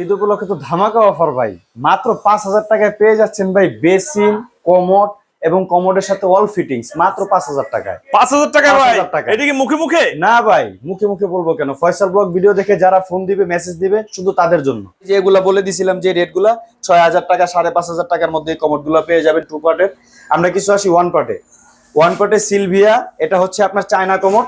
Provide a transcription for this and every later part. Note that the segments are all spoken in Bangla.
ঈদ উপলক্ষে তো ধামাকা অফার ভাই। মাত্র পাঁচ হাজার টাকায় পেয়ে যাচ্ছেন ভাই বেসিন কমোড এবং কমোডের সাথে অল ফিটিংস মাত্র পাঁচ হাজার টাকায়। পাঁচ হাজার টাকা ভাই? 5,000 টাকা। এটা কি মুখে মুখে? না ভাই মুখে মুখে বলব কেন? ফয়সাল ব্লগ ভিডিও দেখে যারা ফোন দিবে মেসেজ দিবে শুধু তাদের জন্য। যে এগুলা বলে দিছিলাম যে রেটগুলা ছয় হাজার টাকা সাড়ে পাঁচ হাজার টাকার মধ্যে কমোডগুলা পেয়ে যাবেন টু পার্টের আমরা কিছু আসি ওয়ান পার্টে ওয়ান পার্টে সিলভিয়া এটা হচ্ছে আপনার চায়না কমোড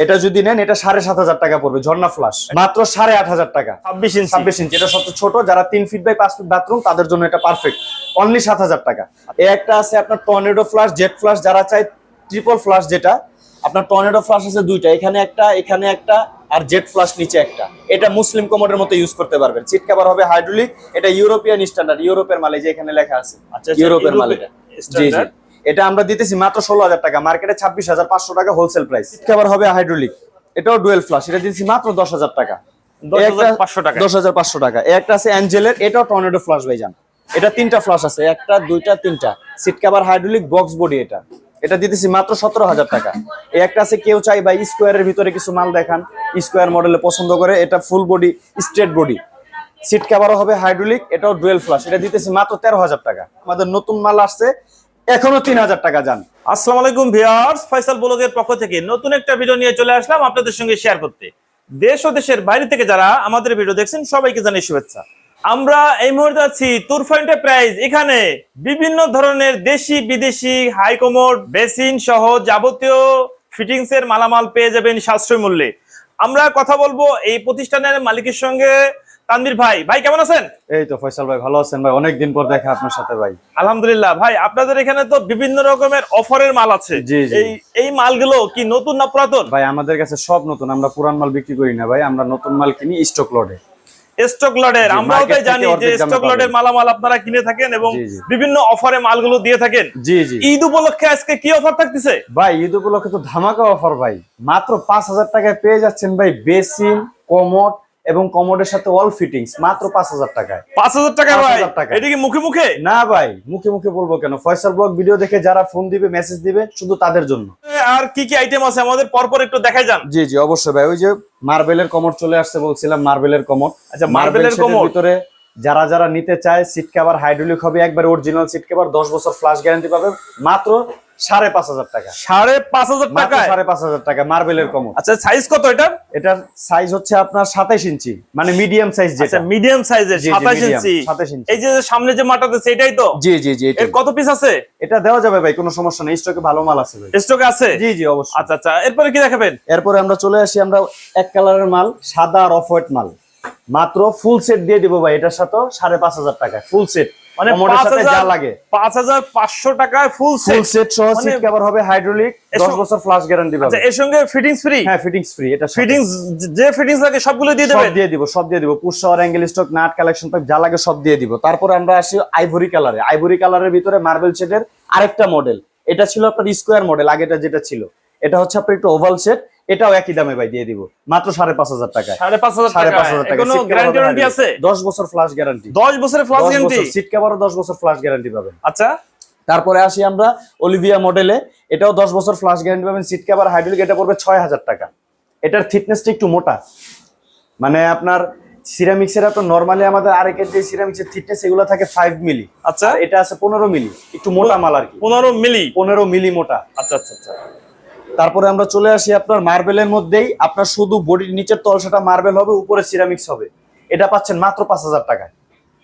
এটা যদি নেন এটা সাড়ে সাত হাজার টাকা পড়বে ঝর্ণা ফ্লাশ মাত্র সাড়ে আট হাজার টাকা। ছাব্বিশ ইঞ্চি। ছাব্বিশ ইঞ্চি। এটা সবচেয়ে ছোট যারা তিন ফিট বাই পাঁচ ফিট বাথরুম তাদের জন্য এটা পারফেক্ট অনলি সাত হাজার টাকা। এ একটা আছে আপনার টর্নেডো ফ্লাশ জেট ফ্লাশ যারা চায় ট্রিপল ফ্লাশ যেটা আপনার টর্নেডো ফ্লাশ আছে দুইটা। এখানে একটা এখানে একটা আর জেট ফ্লাশ নিচে একটা। এটা মুসলিম কমোডের মতো ইউজ করতে পারবেন। সিট কভার হবে হাইড্রোলিক এটা ইউরোপিয়ান স্ট্যান্ডার্ড ইউরোপের মালে যে এখানে লেখা আছে। আচ্ছা, আচ্ছা, ইউরোপের মালে ইউরোপের এটা জি। জি। এটা আমরা দিতেছি মাত্র ষোলো হাজার টাকা। মার্কেটে ছাব্বিশ হাজার পাঁচশো টাকা হোলসেল প্রাইস কভার হবে হাইড্রোলিক এটাও ডুয়েল ফ্লাশ এটা দিচ্ছি মাত্র দশ হাজার টাকা। 10,500 টাকা। দশ হাজার পাঁচশো টাকা। একটা আছে অ্যাঞ্জেলের এটাও টর্নেডো ফ্লাশ ভাইজান। এটা তিনটা ফ্লাশ আছে। একটা দুইটা তিনটা। Seat cover hydraulic box body এটা। এটা দিতেছি মাত্র সতেরো হাজার টাকা। এই একটা আছে কেউ চাই বা স্কোয়ারের ভিতরে কিছু মাল দেখান। স্কোয়ার মডেলে পছন্দ করে। এটা full body straight body seat কভারও হবে হাইড্রোলিক এটাও ডুয়েল ফ্লাশ এটা দিতেছি মাত্র তেরো হাজার টাকা। আমাদের নতুন মাল আসছে। এখনও তিন হাজার টাকা যান। আসসালামু আলাইকুম ভিউয়ার্স, ফয়সাল ব্লগের পক্ষ থেকে নতুন একটা ভিডিও নিয়ে চলে আসলাম আপনাদের সঙ্গে শেয়ার করতে। দেশ ও দেশের বাইরে থেকে যারা আমাদের ভিডিও দেখছেন, সবাইকে জানাই শুভেচ্ছা। আমরা এই মুহূর্তে আছি তুরফা এন্টারপ্রাইজ এখানে বিভিন্ন ধরনের দেশি, বিদেশি হাইকমোড বেসিন সহ যাবতীয় ফিটিংস এর মালামাল পেয়ে যাবেন সাশ্রয় মূল্যে আমরা কথা বলব এই প্রতিষ্ঠানের মালিকের সঙ্গে তানভীর ভাই ভাই কেমন আছেন? এই তো ফয়সাল ভাই ভালো আছেন ভাই? অনেকদিন পর দেখা আপনার সাথে ভাই। আলহামদুলিল্লাহ। ভাই আপনাদের এখানে তো বিভিন্ন রকমের অফারের মাল আছে। এই এই মালগুলো কি নতুন না পুরাতন? ভাই আমাদের কাছে সব নতুন। আমরা পুরান মাল বিক্রি করি না ভাই। আমরা নতুন মাল কিনি স্টক লটে স্টক লটের আমরাও তাই জানি যে স্টক লটের। মালামাল আপনারা কিনে থাকেন এবং। বিভিন্ন অফারে মালগুলো দিয়ে থাকেন। জি জি। ঈদ উপলক্ষে আজকে কি অফার থাকতেছে? ভাই ঈদ উপলক্ষে তো ধামাকা অফার ভাই। মাত্র পাঁচ হাজার টাকায় পেয়ে যাচ্ছেন ভাই বেসিন কমোড এবং কমোডের সাথে অল ফিটিংস মাত্র পাঁচ হাজার টাকায়। পাঁচ হাজার টাকা ভাই? 5,000 টাকা। এটা কি মুখে মুখে? না ভাই মুখে মুখে বলব কেন? ফয়সাল ব্লগ ভিডিও দেখে যারা ফোন দিবে মেসেজ দিবে শুধু তাদের জন্য। আর কি কি আইটেম আছে? আমাদের পরপর একটু দেখাই যান। জি জি অবশ্যই ভাই। ওই যে মার্বেলের কমোড চলে আসছে বলছিলাম মার্বেলের কমোড। আচ্ছা, মার্বেলের কমোড। ভিতরে যারা যারা নিতে চায় সিট কভার হাইড্রোলিক হবে একবার অরিজিনাল সিট কভার দশ বছর ফ্লাশ গ্যারান্টি পাবে মাত্র সাড়ে পাঁচ হাজার টাকা। সাড়ে পাঁচ হাজার টাকায়? সাড়ে পাঁচ হাজার টাকা মার্বেলের কমোড আচ্ছা সাইজ কত এটা এটার সাইজ হচ্ছে আপনার সাতাইশ ইঞ্চি মানে মিডিয়াম সাইজ আচ্ছা যেটা মিডিয়াম সাইজের জি, সাতাশ medium, ইঞ্চি। 27 ইঞ্চি। এই যে সামনে যে মাটাতে সেটাই তো? জি জি জি। এর কত পিস আছে? এটা দেওয়া যাবে ভাই কোনো সমস্যা নেই স্টকে ভালো মাল আছে ভাই। স্টক আছে? জি জি অবশ্যই। আচ্ছা আচ্ছা এরপরে কি দেখাবেন? এরপরে আমরা চলে আসি আমরা এক কালারের মাল সাদা আর অফ হোয়াইট মাল। মাত্র ফুল সেট দিয়ে দিব ভাই এটার সাথে সাড়ে পাঁচ হাজার টাকা ফুল সেট মানে সাথে যা হাজার লাগে। পাঁচ হাজার পাঁচশো টাকায় ফুল ফুল সেট সহ সিট কভার হবে হাইড্রোলিক দশ বছর ফ্লাশ গ্যারান্টি পাবে। আচ্ছা এর সঙ্গে ফিটিংস ফ্রি হ্যাঁ ফিটিংস ফ্রি এটা ফিটিংস যে ফিটিংস লাগে সবগুলো দিয়ে দেবেন? দিয়ে দিব সব দিয়ে দিব। Push shower angle stock nut collection pipe যা লাগে সব দিয়ে দিব। তারপরে আমরা আসি আইভরি কালারে আইভরি কালারের ভিতরে মার্বেল শেডের আরেকটা মডেল এটা ছিল আপনার স্কোয়ার মডেল আগেটা যেটা ছিল। এটা হচ্ছে আপনার একটু ওভাল সেট এটাও একই দামে ভাই দিয়ে দিব। মাত্র সাড়ে পাঁচ হাজার টাকায়। সাড়ে পাচ হাজার সাড়ে টাকা পাঁচ হাজার টাকা কোনো Seat গ্যারান্টি আছে? দশ বছর ফ্লাশ গ্যারান্টি দশ বছরের ফ্লাস গ্যারান্টি সিট কভারও দশ বছর ফ্লাশ গ্যারান্টি পাবেন। আচ্ছা। তারপরে আসি আমরা অলিভিয়া মডেলে এটাও দশ বছর ফ্লাশ গ্যারান্টি পাবেন। সিট কভার হাইড্রোলিক এটা পড়বে ছয় হাজার টাকা। এটার থিকনেসটা একটু মোটা। মানে আপনার সিরামিক্সের আপনার নর্মালি আমাদের আরেকের যে সিরামিক্সের থিকনেস এগুলো থাকে ফাইভ মিলি আচ্ছা। এটা আছে পনেরো মিলি একটু মোটা মাল আর কি। পনেরো মিলি পনেরো মিলি মোটা। আচ্ছা আচ্ছা আচ্ছা। তারপরে আমরা চলে আসি আপনার মার্বেলের মধ্যেই। আপনার শুধু বডির নিচের তলসাটা মার্বেল হবে উপরে সিরামিক্স হবে। এটা পাচ্ছেন মাত্র পাঁচ হাজার টাকায়।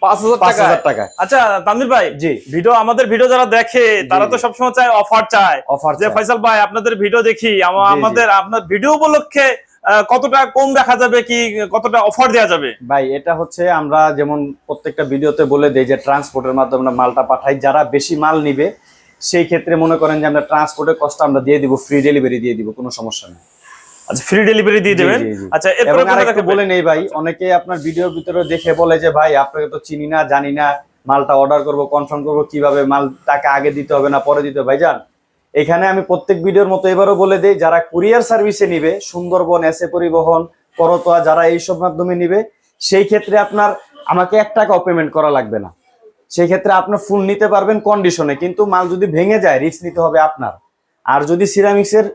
পাঁচ হাজার পাঁচ টাকা আচ্ছা তামির ভাই জি। ভিডিও আমাদের ভিডিও যারা দেখে তারা তো সবসময় চায় অফার চায়। অফার যে ফয়সাল ভাই আপনাদের ভিডিও দেখি আমা- জি, জি। আমাদের আপনার ভিডিও উপলক্ষে আহ, কতটা কম রাখা যাবে কি কতটা অফার দেওয়া যাবে? ভাই এটা হচ্ছে আমরা যেমন প্রত্যেকটা ভিডিওতে বলে দেই যে ট্রান্সপোর্টের মাধ্যমে মালটা পাঠাই। যারা বেশি মাল নিবে সেই ক্ষেত্রে মনে করেন যে আমরা ট্রান্সপোর্টের কষ্ট আমরা দিয়ে দিব ফ্রি ডেলিভারি দিয়ে দিব কোনো সমস্যা নেই। আচ্ছা ফ্রি ডেলিভারি দিয়ে দেবেন। আচ্ছা এরপরে আরেকটা বলে নেই ভাই অনেকে আপনার ভিডিওর ভিতরে দেখে বলে যে ভাই আপনাকে তো চিনি না জানি না মালটা অর্ডার করব কনফার্ম করব কীভাবে মাল টাকা আগে দিতে হবে না পরে দিতে হবে। ভাই জান এখানে আমি প্রত্যেক ভিডিওর মতো এবারও বলে দেই যারা কুরিয়ার সার্ভিসে নিবে সুন্দরবন এসে পরিবহন করতোয়া যারা এইসব মাধ্যমে নিবে সেই ক্ষেত্রে আপনার আমাকে এক টাকাও পেমেন্ট করা লাগবে না। সেই ক্ষেত্রে আপনার ফুল নিতে পারবেন কন্ডিশনে কিন্তু মাল যদি ভেঙে যায় রিস্ক নিতে হবে আপনার। আর যদি সিরামিক্সের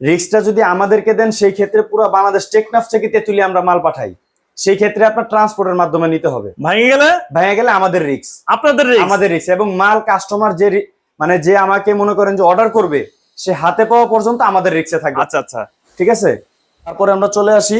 রিস্কটা যদি আমাদেরকে দেন সেই ক্ষেত্রে পুরো বাংলাদেশ টেকনাফ থেকে তেতুলি আমরা মাল পাঠাই। সেই ক্ষেত্রে আপনার ট্রান্সপোর্টের মাধ্যমে নিতে হবে। ভাঙে গেলে? ভেঙে গেলে আমাদের রিক্স আপনাদের। আমাদের রিক্স এবং মাল কাস্টমার যে মানে যে আমাকে মনে করেন যে অর্ডার করবে সে হাতে পাওয়া পর্যন্ত আমাদের রিক্সে থাকবে। আচ্ছা আচ্ছা। ঠিক আছে? তারপরে আমরা চলে আসি।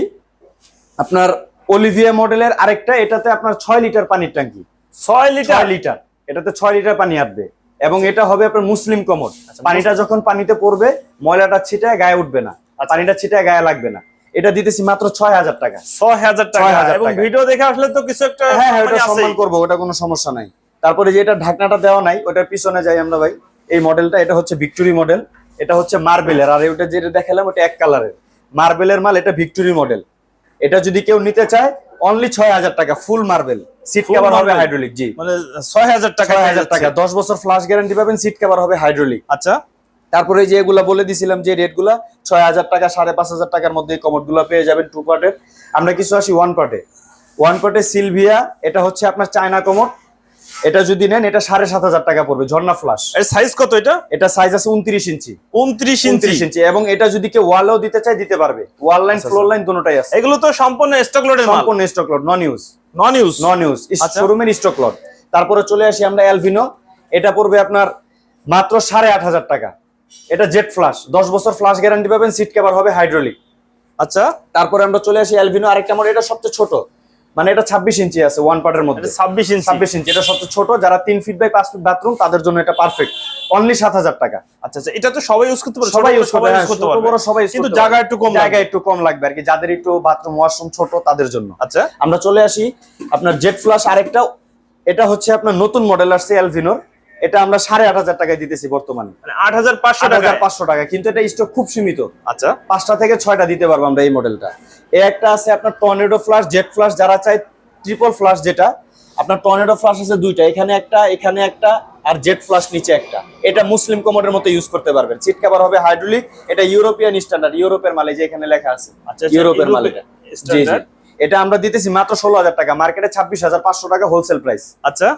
আপনার অলিভিয়া মডেলের আরেকটা এটাতে আপনার ছয় লিটার পানির ট্যাঙ্কি। ছয় লিটার? লিটার। এটাতে ছয় লিটার পানি আসবে এবং এটা হবে আপনার মুসলিম কমর। আচ্ছা, পানিটা যখন পানিতে পড়বে ময়লাটা ছিটায় গায়ে উঠবে না। আচ্ছা। পানিটা ছিটায় গায়ে লাগবে না। এটা দিতেছি মাত্র ছয় হাজার টাকা। ছয় হাজার টাকা। এবং ভিডিও দেখে আসলে তো কিছু একটা হ্যাঁ হ্যাঁ ওটা মানে সম্মান করব ওটা কোনো সমস্যা নাই। তারপরে যে এটা ঢাকনাটা দেওয়া নাই ওটার পিছনে যাই আমরা ভাই। এই মডেলটা এটা হচ্ছে ভিক্টোরি মডেল। এটা হচ্ছে মার্বেলের। আর ওটা যেটা দেখালাম ওটা এক কালারের। মার্বেলের মাল এটা ভিক্টোরি মডেল। এটা যদি কেউ নিতে চায় অনলি ছয় হাজার টাকা ফুল মার্বেল সিট কভার হবে? হাইড্রোলিক জি। মানে ছয় হাজার টাকা হাজার টাকা দশ বছর ফ্লাশ গ্যারান্টি পাবেন সিট কভার হবে হাইড্রোলিক আচ্ছা। তারপরে যে এগুলা বলে দিছিলাম যে রেটগুলা ছয় হাজার টাকা সাড়ে পাঁচ হাজার টাকার মধ্যে কমোডগুলা পেয়ে যাবেন টু পার্টের আমরা কিছু আসি ওয়ান পার্টে ওয়ান পার্টে সিলভিয়া এটা হচ্ছে আপনার চায়না কমোড এটা যদি নেন এটা সাড়ে সাত হাজার টাকা পড়বে ঝর্ণা ফ্লাশ এর সাইজ কত এটা? এটা সাইজ আছে উনত্রিশ ইঞ্চি। উনত্রিশ উনত্রিশ ইঞ্চি এবং এটা যদি কেউ ওয়ালেও দিতে চায় দিতে পারবে। ওয়াল লাইন ফ্লোর লাইন দুটোটাই আছে। এগুলো তো সম্পূর্ণ স্টক মাল। সম্পূর্ণ stock lot non use non use non use. শোরুমের স্টক লট তারপরে চলে আসি আমরা অ্যালভিনো এটা পড়বে আপনার মাত্র সাড়ে আট হাজার টাকা। এটা জেট ফ্লাশ দশ বছর ফ্লাশ গ্যারান্টি পাবেন সিট কভার হবে হাইড্রোলিক আচ্ছা। তারপরে আমরা চলে আসি অ্যালভিনো আরেকটা মডেল এটা সবচেয়ে ছোট। মানে এটা ছাব্বিশ ইঞ্চি আছে ওয়ান পার্টের মধ্যে। ছাব্বিশ ইঞ্চি। ছাব্বিশ ইঞ্চি এটা সবচেয়ে ছোট যারা তিন ফিট বাই পাঁচ ফিট বাথরুম তাদের জন্য এটা পারফেক্ট অনলি সাত হাজার টাকা। আচ্ছা আচ্ছা এটা তো সবাই ইউজ করতে পারে সবাই ইউজ করতে হ্যাঁ, করতে ছোট বড় সবাই কিন্তু জায়গা একটু কম জায়গা একটু কম লাগবে আর কি যাদের একটু বাথরুম ওয়াশরুম ছোট তাদের জন্য। আচ্ছা। আমরা চলে আসি আপনার জেট ফ্লাশ আরেকটা এটা হচ্ছে আপনার নতুন মডেল আসছে অ্যালভিনোর এটা আমরা সাড়ে আট হাজার টাকায় দিতেছি বর্তমানে। মানে আট হাজার পাঁচশো টাকা পাঁচশো টাকা কিন্তু এটা স্টক খুব সীমিত। আচ্ছা। পাঁচটা থেকে ছয়টা দিতে পারব আমরা এই মডেলটা এই একটা আছে আপনার টর্নেডো ফ্লাশ জেট ফ্লাশ যারা চায় ট্রিপল ফ্লাশ যেটা আপনার টর্নেডো ফ্লাশ আছে দুইটা এখানে একটা এখানে একটা আর জেট ফ্লাশ নিচে একটা। এটা মুসলিম কমোডের মতো ইউজ করতে পারবেন। সিট কভার হবে হাইড্রোলিক এটা ইউরোপিয়ান স্ট্যান্ডার্ড ইউরোপের মালে যে এখানে লেখা আছে। আচ্ছা, আচ্ছা, ইউরোপের মালে জি জি। এটা আমরা দিতেছি মাত্র ষোলো হাজার টাকা মার্কেটে ছাব্বিশ হাজার পাঁচশো টাকা হোলসেল প্রাইস আচ্ছা।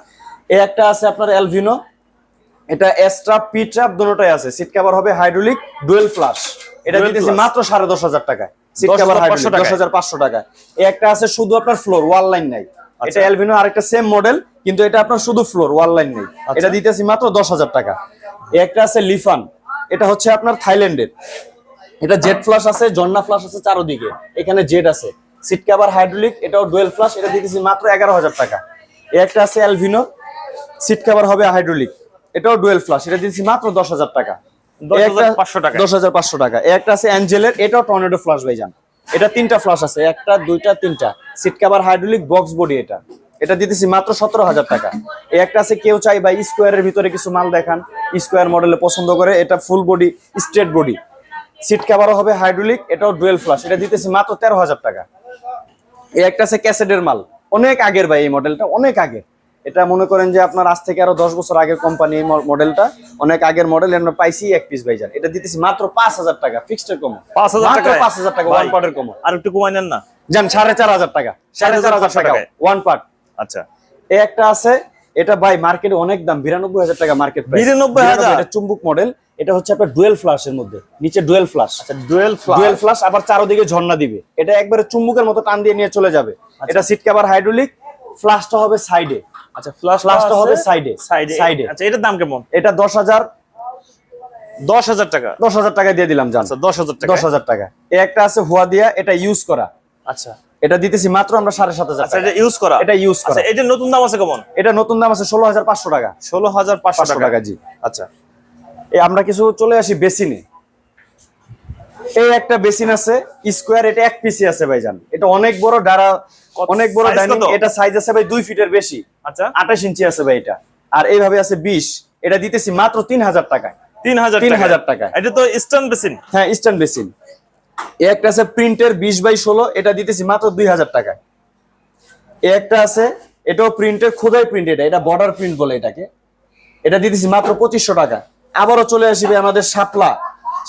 এ একটা আছে আপনার অ্যালভিনো এটা এস্ট্রাপ পি ট্রাপ দুটোটাই আছে। সিট কভার হবে হাইড্রোলিক ডুয়েল ফ্লাশ এটা দিতেছি মাত্র সাড়ে দশ হাজার টাকা সিট কভার হাইড্রোলিক। দশ হাজার পাঁচশো টাকা এই একটা আছে শুধু আপনার ফ্লোর ওয়াল লাইন নাই। আচ্ছা। এটা অ্যালভিনো আরেকটা সেম মডেল কিন্তু এটা আপনার শুধু ফ্লোর ওয়াল লাইন নেই। এটা দিতেছি মাত্র দশ হাজার টাকা। একটা আছে লিফান এটা হচ্ছে আপনার থাইল্যান্ডের। এটা জেট ফ্লাশ আছে জন্না ফ্লাশ আছে চারোদিকে। এখানে জেট আছে। সিট কভার হাইড্রোলিক এটাও ডুয়েল ফ্লাশ এটা দিতেছি মাত্র এগারো হাজার টাকা। এই একটা আছে অ্যালভিনো সিট কভার হবে হাইড্রোলিক এটাও ডুয়েল ফ্লাশ এটা দিতেছি মাত্র দশ হাজার টাকা। 10,500 টাকা। দশ হাজার পাঁচশো টাকা। একটা আছে অ্যাঞ্জেলের এটাও টর্নেডো ফ্লাশ ভাইজান। এটা তিনটা ফ্লাশ আছে একটা দুইটা তিনটা। Seat cover hydraulic box body এটা। এটা দিতেছি মাত্র সতেরো হাজার টাকা। এই একটা আছে কেউ চাই বা স্কোয়ারের ভিতরে কিছু মাল দেখান স্কোয়ার মডেলে পছন্দ করে এটা full body straight body. Seat কভারও হবে হাইড্রোলিক এটাও ডুয়েল ফ্লাশ এটা দিতেছি মাত্র তেরো হাজার টাকা। এই একটা আছে ক্যাসেটের মাল অনেক আগের ভাই এই মডেলটা অনেক আগের এটা মনে করেন যে আপনার আজ থেকে আরও দশ বছর আগের কোম্পানি মডেলটা অনেক আগের মডেল আমরা পাইছি এক পিস ভাইজান। এটা দিতেছি মাত্র পাঁচ হাজার টাকা ফিক্সড এর কম 5,000 মাত্র টাকায়? পাঁচ হাজার টাকা। ওয়ান পার্টের কম আর একটু কমাই নেন না? যান সাড়ে চার হাজার টাকা সাড়ে চার হাজার টাকা ওয়ান পার্ট আচ্ছা। এই একটা আছে এটা ভাই মার্কেটে অনেক দাম বিরানব্বই হাজার টাকা মার্কেট 92,000? এটা চুম্বুক মডেল এটা হচ্ছে আপনার ডুয়েল ফ্লাশের মধ্যে নিচে ডুয়েল ফ্লাশ আচ্ছা ডুয়েল ডুয়েল ফ্লাশ আবার চারোদিকে ঝর্ণা দিবে। এটা একবারে চুম্বুকের মতো টান দিয়ে নিয়ে চলে যাবে। এটা সিট কভার হাইড্রোলিক ফ্লাশটা হবে সাইডে আচ্ছা ফ্লাশ ফ্লাশটা হবে সাইডে সাইডে সাইডে আচ্ছা এটার দাম কেমন? এটা দশ হাজার দশ হাজার টাকা। দশ হাজার টাকা দিয়ে দিলাম জান। আচ্ছা দশ হাজার টাকা দশ হাজার টাকা এই একটা আছে হুয়া দিয়া এটা ইউজ করা। আচ্ছা। এটা দিতেছি মাত্র আমরা সাড়ে সাত হাজার আচ্ছা এটা ইউজ করা। এটা ইউজ করা। আচ্ছা এটার নতুন দাম আছে কেমন? এটা নতুন দাম আছে ষোলো হাজার পাঁচশো টাকা। ষোলো হাজার পাঁচশো টাকা। টাকা জি। আচ্ছা। এই আমরা কিছু চলে আসি বেসিনে। এই একটা বেসিন আছে স্কোয়ার এটা এক পিসি আছে ভাইজান। এটা অনেক বড় ডারা অনেক বড় ডাইনিং এটা সাইজ আছে ভাই দুই ফিটের বেশি। আচ্ছা। আঠাশ ইঞ্চি আছে ভাই এটা। আর এইভাবে আছে বিশ এটা দিতেছি মাত্র তিন হাজার টাকায়। তিন হাজার 3,000 টাকা। এটা তো বেসিন। হ্যাঁ বেসিন। এই একটা আছে প্রিন্টের বিশ বাই ষোলো এটা দিতেছি মাত্র দুই হাজার টাকায়। এই একটা আছে এটাও প্রিন্টের খোদাই প্রিন্ট এটা এটা বর্ডার প্রিন্ট বলে এটাকে। এটা দিতেছি মাত্র পঁচিশশো টাকা। আবারও চলে আসবে আমাদের শাপলা।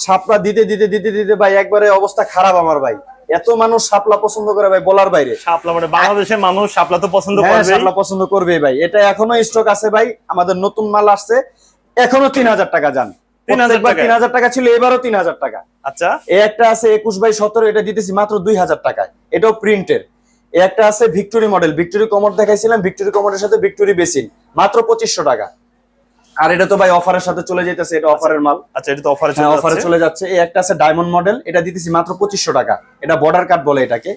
শাপলা দিতে দিতে দিতে দিতে ভাই একবারে অবস্থা খারাপ আমার ভাই। এত মানুষ সাপলা পছন্দ করে ভাই বলার বাইরে। সাপলা মানে বাংলাদেশের মানুষ সাপলা তো পছন্দ হ্যাঁ করবে শাপলা পছন্দ করবে ভাই। এটা এখনও স্টক আছে ভাই আমাদের নতুন মাল আসছে। এখনও তিন হাজার টাকা যান। 3,000 টাকা। তিন হাজার টাকা ছিল এবারও তিন হাজার টাকা। আচ্ছা। একটা আছে একুশ বাই সতেরো এটা দিতেছি মাত্র দুই হাজার টাকায়। এটাও প্রিন্টের একটা আছে ভিক্টোরি মডেল ভিক্টোরি কমোড দেখাইছিলাম ভিক্টোরি কমোডের সাথে ভিক্টোরি বেসিন মাত্র পঁচিশশো টাকা। আর এটা তো ভাই অফারের সাথে চলে যেতেছে এটা অফারের মাল। আচ্ছা এটা তো অফারে হ্যাঁ চলে অফারে যাচ্ছে। চলে যাচ্ছে। এই একটা আছে ডায়মন্ড মডেল এটা দিতেছি মাত্র পঁচিশশো টাকা। এটা বর্ডার কাট বলে এটাকে।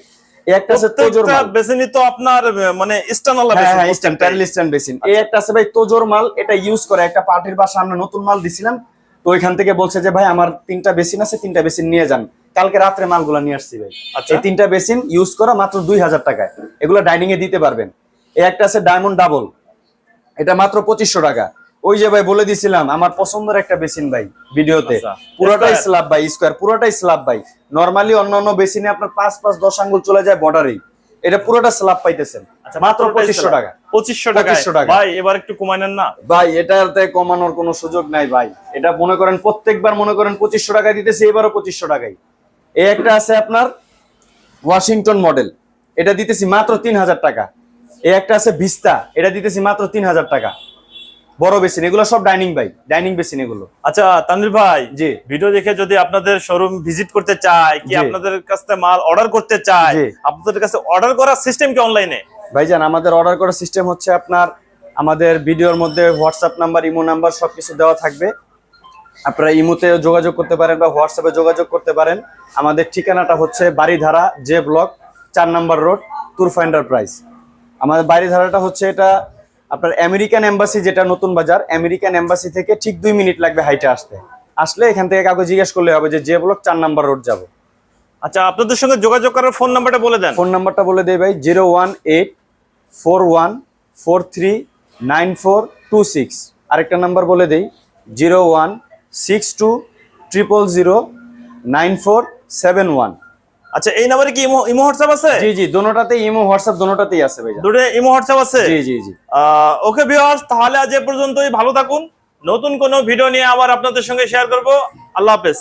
এই একটা আছে তোজোর মাল। বেসিনই তো আপনার মানে স্টানালা হ্যাঁ বেসিন হ্যাঁ স্ট্যান্ড প্যারেল স্ট্যান্ড বেসিন এই একটা আছে ভাই তোজোর মাল এটা ইউজ করে একটা পার্টির বা সামনে নতুন মাল দিছিলাম। তো ওইখান থেকে বলছে যে ভাই আমার তিনটা বেসিন আছে তিনটা বেসিন নিয়ে যান। কালকে রাত্রে মালগুলো নিয়ে আসছি ভাই। আচ্ছা। এই তিনটা বেসিন ইউজ করা মাত্র দুই হাজার টাকায়। এগুলো ডাইনিং এ দিতে পারবেন। এই একটা আছে ডায়মন্ড ডাবল এটা মাত্র পঁচিশশো টাকা। ওই যে ভাই বলে দিছিলাম আমার পছন্দের একটা বেসিন ভাই ভিডিওতে। আচ্ছা। পুরোটাই স্ল্যাব ভাই স্কোয়ার পুরোটাই স্ল্যাব ভাই। নর্মালি অন্যান্য বেসিনে আপনার পাঁচ পাঁচ দশ আঙ্গুল চলে যায় বর্ডারেই এটা পুরোটা স্ল্যাব পাইতেছেন। মাত্র পঁচিশশো টাকা। আচ্ছা, পঁচিশশো টাকা 2500 টাকা। ভাই এবার একটু কমাই না? ভাই এটাতে কমানোর কোনো সুযোগ নাই ভাই। এটা মনে করেন প্রত্যেকবার মনে করেন পঁচিশশো টাকা দিতেছে এবারও পঁচিশশো টাকাই এই একটা আছে আপনার ওয়াশিংটন মডেল এটা দিতেছি মাত্র তিন হাজার টাকা। এই একটা আছে ভিস্তা এটা দিতেছি মাত্র তিন হাজার টাকা। বড় বেসিন এগুলো সব ডাইনিং ভাই ডাইনিং বেসিন এগুলো। আচ্ছা তানভীর ভাই জি। ভিডিও দেখে যদি আপনাদের শোরুম ভিজিট করতে চায় কি। আপনাদের কাছে মাল অর্ডার করতে চায় আপনাদের কাছে অর্ডার করার সিস্টেম কি অনলাইনে ভাইজান আমাদের অর্ডার করার সিস্টেম হচ্ছে আপনার আমাদের ভিডিওর মধ্যে হোয়াটসঅ্যাপ নাম্বার ইমো নাম্বার সবকিছু দেওয়া থাকবে। আপনারা ইমোতে যোগাযোগ করতে পারেন বা হোয়াটসঅ্যাপে যোগাযোগ করতে পারেন। আমাদের ঠিকানাটা হচ্ছে বাড়িধারা জে ব্লক চার নাম্বার রোড তুরফা এন্টারপ্রাইজ আমাদের বাড়িধারাটা হচ্ছে এটা আপনার আমেরিকান এম্বাসি যেটা নতুন বাজার আমেরিকান এম্বাসি থেকে ঠিক দুই মিনিট লাগবে হাইটে আসতে। আসলে এখান থেকে কাউকে জিজ্ঞেস করলে হবে যে জে ব্লক চার নাম্বার রোড যাব। আচ্ছা আপনাদের সঙ্গে যোগাযোগ করার ফোন নাম্বারটা বলে দেন। ফোন নাম্বারটা বলে দেই ভাই zero one eight four one four three nine four two six. আরেকটা নাম্বার বলে দেই zero one six two triple zero nine four seven one. আচ্ছা এই নাম্বারে কি ইমো ইমো হোয়াটসঅ্যাপ আছে? জি জি দোনোটাতেই ইমো হোয়াটসঅ্যাপ দোনোটাতেই আছে ভাই দুটো ইমো হোয়াটসঅ্যাপ আছে? জি জি জি। ওকে ভিউয়ার্স তাহলে আজ এ পর্যন্তই ভালো থাকুন। নতুন কোনো ভিডিও নিয়ে আবার আপনাদের সঙ্গে শেয়ার করব। আল্লাহ হাফেজ।